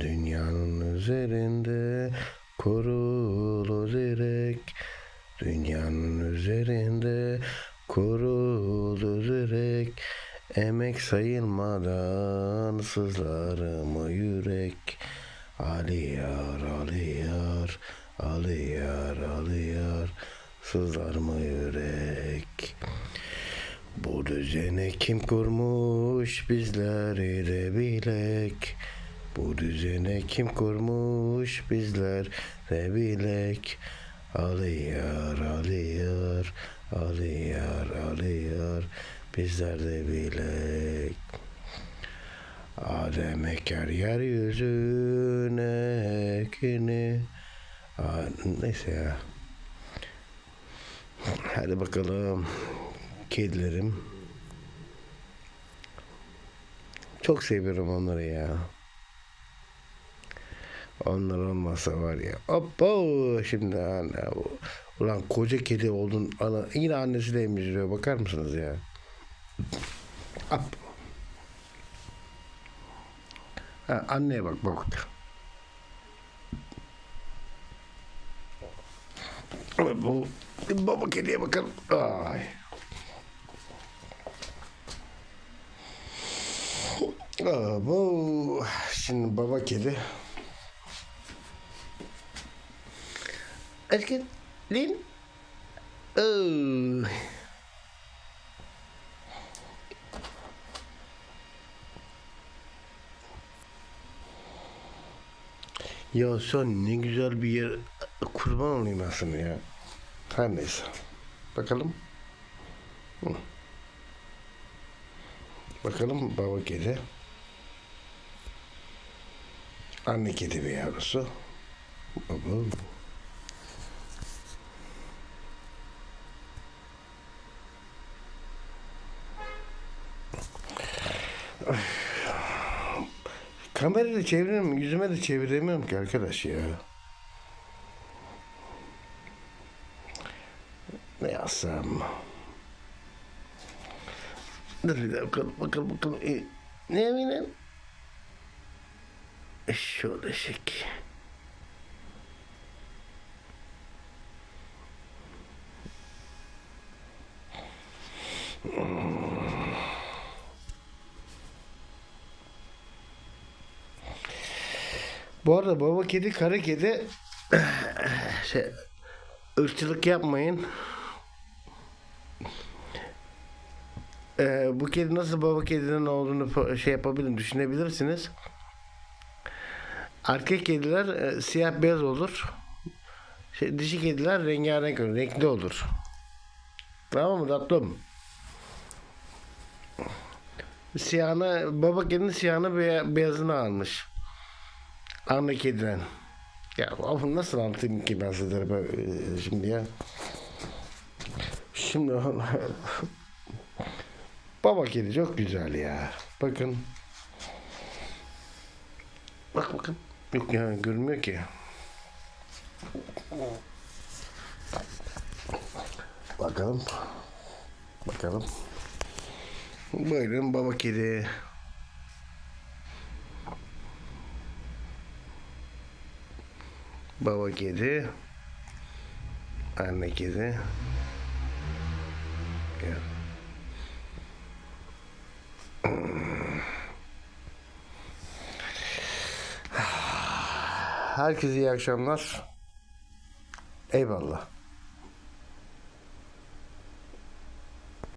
Dünyanın üzerinde kurulu direk Dünyanın üzerinde kurulu direk Emek sayılmadan sızlarımı yürek? Alıyar alıyar alıyar alıyar Sızlarımı yürek bu düzene kim kurmuş bizleri de bilek Bu düzene kim kurmuş bizler de bilek Alıyar alıyar alıyar alıyar bizler de bilek Adem eker yeryüzüne ekini. Aa, Neyse ya. Hadi bakalım kedilerim. Çok seviyorum onları ya. Onlar olmasa var ya. Hoppa şimdi anne. Ulan koca kedi oldun. Ana, yine annesi de emziriyor. Bakar mısınız ya? Hop. Ha, anneye bak bak. Bu baba kediye bakalım. Ay. Aa, bu şimdi baba kedi. Erken Lin. Oo. Ya sen ne güzel bir yer kurban olayım aslında ya. Her neyse. Bakalım. Hı. Bakalım baba kedi. Anne kedi bir yavrusu. Baba. Kamerayı da çeviriyorum, yüzüme de çeviremiyorum ki arkadaş ya. Ne yazsam? Dur bir dakika bakalım bakalım. E, ne eminim? E, şöyle şek. Bu arada baba kedi, kara kedi şey, ırkçılık yapmayın. Ee, bu kedi nasıl baba kedinin olduğunu şey yapabilirim, düşünebilirsiniz. Erkek kediler e, siyah beyaz olur. Şey, dişi kediler rengarenk olur, renkli olur. Tamam mı tatlım? Siyahını, baba kedinin siyahını beya- beyazını almış. Anne kediden. Ya of, nasıl anlatayım ki ben sizlere ben, e, şimdi ya. Şimdi baba kedi çok güzel ya. Bakın. Bak bakın. Yok ya görünmüyor ki. Bakalım. Bakalım. Buyurun baba kedi. Baba kedi. Anne kedi. Ya. Herkese iyi akşamlar. Eyvallah.